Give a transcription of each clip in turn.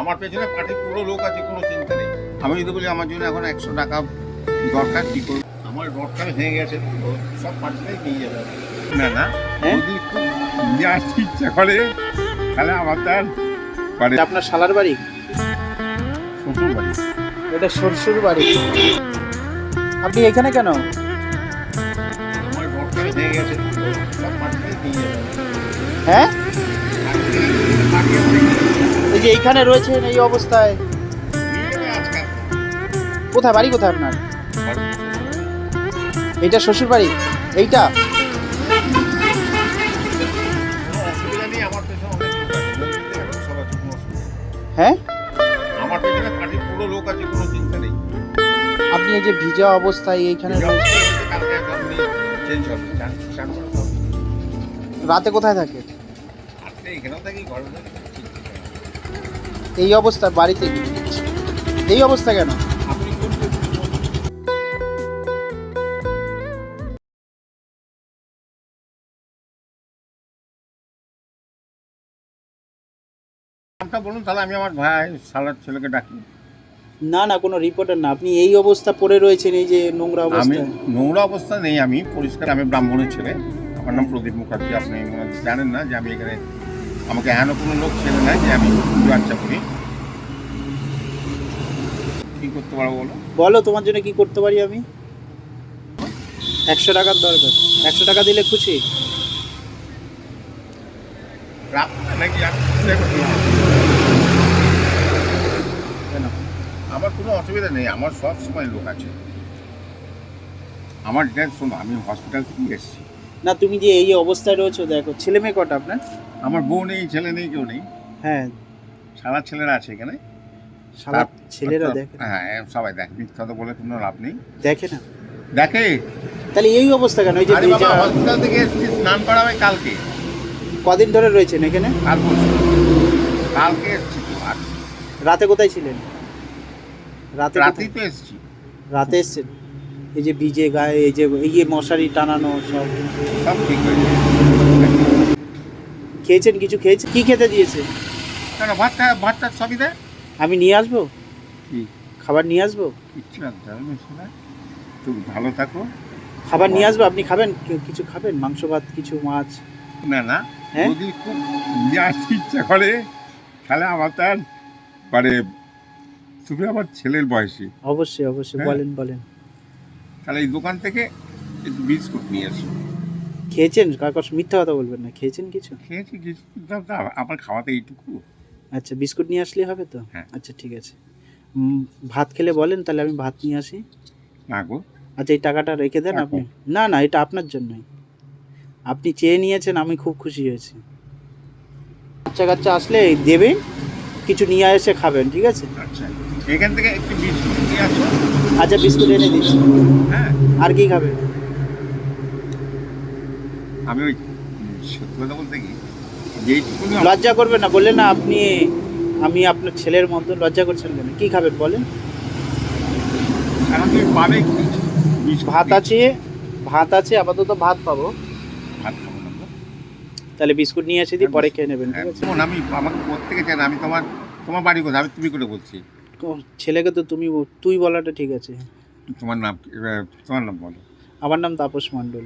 আমার পেছনে পার্টির পুরো লোক আছে কোনো চিন্তা নেই। আমি যদি বলি আমার জন্য এখন একশো টাকা দরকার কি করব? আমার রডটা ভেঙে গেছে সব পার্টিটাই নিয়ে যাবে। না না হ্যাঁ? যদি নিয়ে আসতে ইচ্ছা করে তাহলে আমার তার এটা আপনার শালার বাড়ি? শ্বশুর বাড়ি। এটা শ্বশুর বাড়ি। আপনি এখানে কেন? হ্যাঁ এই যে এইখানে রয়েছেন এই অবস্থায়। কোথায়? বাড়ি কোথায় আপনার? এইটা শ্বশুর বাড়ি? এইটা। হ্যাঁ? আপনি এই যে ভিজা অবস্থায় এইখানে রাতে কোথায় থাকে? এখানেও থাকি ঘরে এই অবস্থা বাড়িতে এই অবস্থা কেন? নামটা বলুন তাহলে আমি আমার ভাই সালার ছেলেকে ডাকি। না না কোনো রিপোর্টার না। আপনি এই অবস্থা পড়ে রয়েছেন এই যে নোংরা আমি অবস্থা। নোংরা অবস্থা নেই আমি পরিষ্কার আমি ব্রাহ্মণের ছেলে। আমার নাম প্রদীপ মুখার্জি আপনি মনে হয় জানেন না যে আমি এখানে আমাকে হেন কোনো লোক ছেলে না যে আমি বাচ্চা করি। কি করতে পারব বলো? বলো তোমার জন্য কি করতে পারি আমি? একশো টাকার দরকার। একশো টাকা দিলে খুশি? আমার কোনো অসুবিধা নেই আমার সব সময় লোক আছে। আমার ড্যাড শোনো আমি হসপিটাল থেকে এসেছি। না তুমি যে এই অবস্থায় রয়েছো দেখো ছেলে মেয়ে কটা আপনার? আমার বউ নেই ছেলে নেই কেউ নেই। হ্যাঁ। সারা ছেলেরা আছে এখানে। সারা ছেলেরা দেখে হ্যাঁ সবাই দেখ মিথ্যা তো বলে কোনো লাভ নেই। দেখে না। দেখে? তাহলে এই অবস্থা কেন? ওই যে হসপিটাল থেকে এসেছি স্নান করা হয় কালকে। কদিন ধরে রয়েছেন এখানে? কাল। কালকে এসেছি আর রাতে কোথায় ছিলেন? রাতে রাতেই তো এসেছি। রাতে এসছেন? এই যে ভিজে গায়ে এই যে এই যে মশারি টানানো সব। সব ঠিক হয়ে খেয়েছেন কিছু? খেয়েছেন কি খেতে দিয়েছে? কেন ভাতটা ভাতটা সবই দেয়? আমি নিয়ে আসব? কি? খাবার নিয়ে আসব? কিচ্ছু আনতে হবে না? শোনা তুমি ভালো থাকো। খাবার নিয়ে আসব? আপনি খাবেন? কিছু খাবেন? মাংস ভাত কিছু মাছ? না না। হ্যাঁ? যদি খুব নিয়ে আসতে ইচ্ছা করে তাহলে আমার তার মানে তুমি আমার ছেলের বয়সী। অবশ্যই অবশ্যই। হ্যাঁ। বলেন বলেন। তাহলে এই দোকান থেকে বিস্কুট নিয়ে এসো খেয়েছেন? কাকর মিথ্যা কথা বলবেন না। খেয়েছেন কিছু? খেয়েছি কিছু আমার খাওয়াতে এইটুকু। আচ্ছা বিস্কুট নিয়ে আসলে হবে তো? হ্যাঁ। আচ্ছা ঠিক আছে। ভাত খেলে বলেন তাহলে আমি ভাত নিয়ে আসি। না গো। আচ্ছা এই টাকাটা রেখে দেন আপনি। না না এটা আপনার জন্যই। আপনি চেয়ে নিয়েছেন আমি খুব খুশি হয়েছি। বাচ্চা কাচ্চা আসলে দেবেন কিছু নিয়ে এসে খাবেন ঠিক আছে? আচ্ছা এখান থেকে একটু বিস্কুট নিয়ে আসো। আচ্ছা বিস্কুট এনে দিচ্ছি হ্যাঁ। আর কি খাবে? আমি ওই সত্যি কথা বলতে কি যেইটুকুনি লজ্জা করবেন না বললেন না আপনি আমি আপনার ছেলের মতো লজ্জা করছেন কেন? কি খাবেন বলেন? এখন তুমি পাবে কি? ভাত আছে ভাত আছে আপাতত ভাত পাবো। ভাত খাব না। তাহলে বিস্কুট নিয়ে এসে দিই পরে খেয়ে নেবেন ঠিক হ্যাঁ, আছে? আমি আমাকে প্রত্যেকে চাই না? আমি তোমার তোমার বাড়ি কোথায়? আমি তুমি করে বলছি? ছেলেকে তো তুমি তুই বলাটা ঠিক আছে। তোমার নাম তোমার নাম বলো। আমার নাম তাপস মণ্ডল।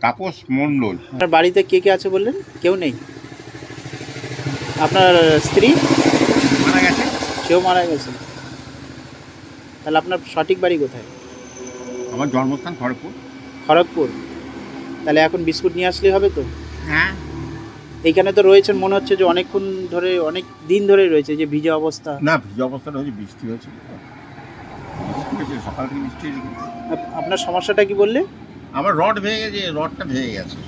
তাপস মণ্ডল? আপনার বাড়িতে কে কে আছে বললেন? কেউ নেই? আপনার স্ত্রী? মারা গেছে? সেও মারা গেছে। তাহলে আপনার সঠিক বাড়ি কোথায়? আমার জন্মস্থান খড়গপুর। খড়গপুর। তাহলে এখন বিস্কুট নিয়ে আসলেই হবে তো? হ্যাঁ। এইখানে তো রয়েছেন মনে হচ্ছে যে অনেকক্ষণ ধরে অনেক দিন ধরে রয়েছে যে ভিজে অবস্থা। না ভিজে অবস্থাটা হয়েছে। বৃষ্টি হয়েছে সকাল থেকে বৃষ্টি হয়েছে আপনার সমস্যাটা কি বললে? আমার রড ভেঙে গেছে রডটা ভেঙে গেছে।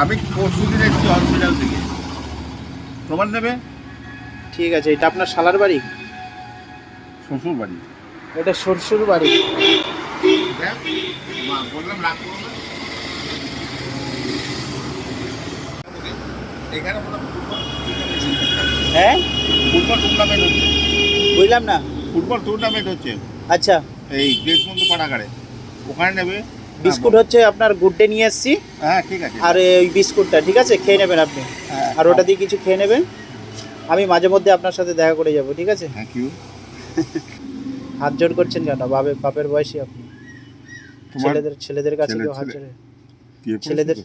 আমি পরশু দিন এসেছি হসপিটাল থেকে। তোমার নেবে ঠিক আছে এটা আপনার শালার বাড়ি? শ্বশুর বাড়ি এটা শ্বশুর বাড়ি বললাম রাখব এখানে হয় হ্যাঁ? ফুটবল টুর্নামেন্ট হচ্ছে। বুঝলাম না। ফুটবল টুর্নামেন্ট হচ্ছে। আচ্ছা। এই দেশবন্ধু পাঠাগারে ওখানে নেবে। বিস্কুট হচ্ছে আপনার গুড্ডে নিয়ে এসছি। হ্যাঁ ঠিক আছে। আর ওই বিস্কুটটা ঠিক আছে? খেয়ে নেবেন আপনি। হ্যাঁ, আর ওটা দিয়ে কিছু খেয়ে নেবেন। আমি মাঝে মধ্যে আপনার সাথে দেখা করে যাব ঠিক আছে? থ্যাংক ইউ হাত জোর করছেন কেন? বাপে বাপের বয়সী আপনি। ছেলেদের ছেলেদের কাছে কেউ হাত জোরে ছেলেদের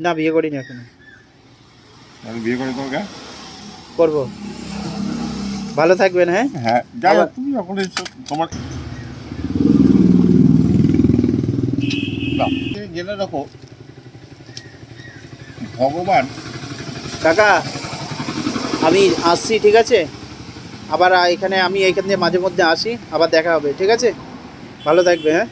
না বিয়ে করিনি এখনও। আমি বিয়ে করে তোমাকে করব। ভালো থাকবেন হ্যাঁ? হ্যাঁ যাই হোক তুমি যখন তোমার তুমি জেনে রাখো ভগবান কাকা আমি আসছি ঠিক আছে? আবার এখানে আমি এখান থেকে মাঝে মধ্যে আসি আবার দেখা হবে ঠিক আছে? ভালো থাকবে হ্যাঁ?